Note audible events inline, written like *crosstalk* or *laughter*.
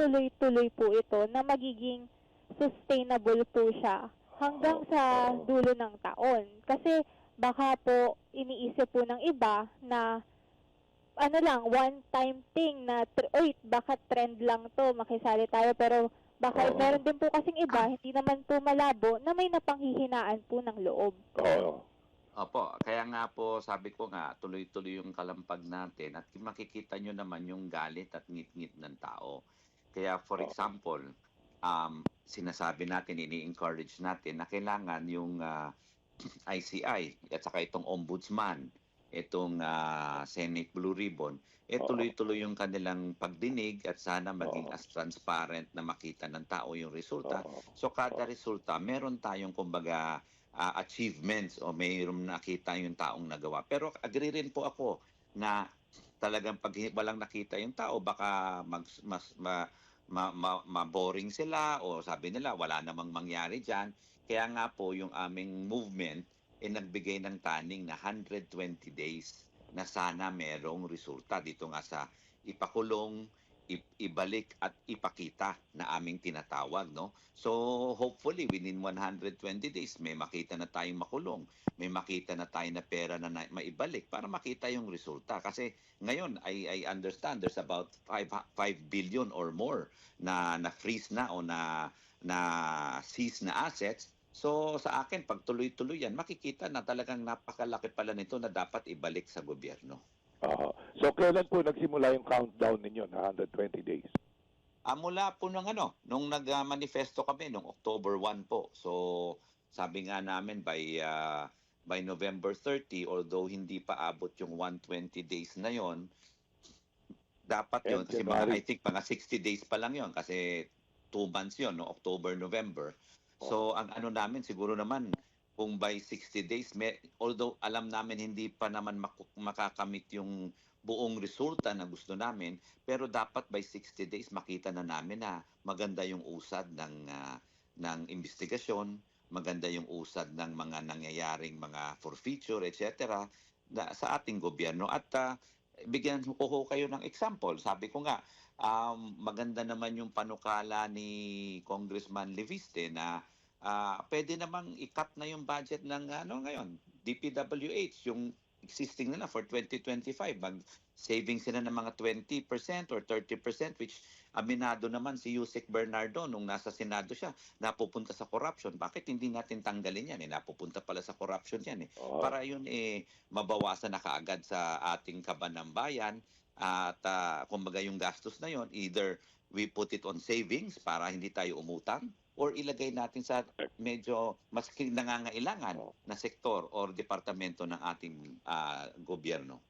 tuloy-tuloy po ito na magiging sustainable po siya hanggang sa dulo ng taon. Kasi baka po iniisip po ng iba na ano lang, one-time thing na, oy, baka trend lang to, makisali tayo. Pero baka Oo. meron din po kasing iba, hindi naman po malabo, na may napanghihinaan po ng loob. Oo. Opo, kaya nga po sabi ko nga tuloy-tuloy yung kalampag natin at makikita nyo naman yung galit at ngit-ngit ng tao. Kaya for example, um, sinasabi natin, ini-encourage natin na kailangan yung ah, *clears throat* ICI at saka itong ombudsman, itong ah, Senate Blue Ribbon, eh tuloy-tuloy yung kanilang pagdinig at sana maging as transparent na makita ng tao yung resulta. So kada resulta, meron tayong kumbaga ah, achievements o mayroong nakita yung taong nagawa. Pero agree rin po ako na talagang pag walang nakita yung tao, baka mag, mas ma, ma, ma- ma-boring sila o sabi nila wala namang mangyari diyan. Kaya nga po yung aming movement ay nagbigay ng taning na 120 days na sana merong resulta dito nga sa ipakulong, ibalik at ipakita na aming tinatawag, no? So, hopefully, within 120 days, may makita na tayong makulong. May makita na tayo na pera na, na maibalik para makita yung resulta. Kasi ngayon, I, I understand there's about 5, 5 billion or more na na-freeze na o na, na seize na assets. So, sa akin, pag tuloy-tuloy yan, makikita na talagang napakalaki pala nito na dapat ibalik sa gobyerno. Oo. So, kailan po nagsimula yung countdown ninyo na 120 days? Ah, mula po nung ano, nung nag-manifesto kami nung October 1 po. So, sabi nga namin by ah, by November 30, although hindi pa abot yung 120 days na yon, dapat yun, kasi mga. I think mga 60 days pa lang yon kasi 2 months yon, no? October, November. So, ang ano namin, siguro naman, kung by 60 days, may, although alam namin hindi pa naman maku- makakamit yung buong resulta na gusto namin, pero dapat by 60 days makita na namin na maganda yung usad ng ah, ng investigasyon, maganda yung usad ng mga nangyayaring mga forfeiture, etc. na sa ating gobyerno at ah, bigyan ko ho kayo ng example. Sabi ko nga, um, maganda naman yung panukala ni Congressman Leviste na ah, pwede namang i-cut na yung budget ng ano ngayon, DPWH, yung existing nila for 2025. Mag saving sila ng mga 20% or 30% which aminado naman si Yusek Bernardo nung nasa Senado siya, napupunta sa corruption. Bakit hindi natin tanggalin yan? Eh? Napupunta pala sa corruption yan. Eh Oo. para yun eh mabawasan na kaagad sa ating kaban ng bayan at ah, kumbaga yung gastos na yon either we put it on savings para hindi tayo umutang or ilagay natin sa medyo mas nangangailangan na sektor or departamento ng ating ah, gobyerno.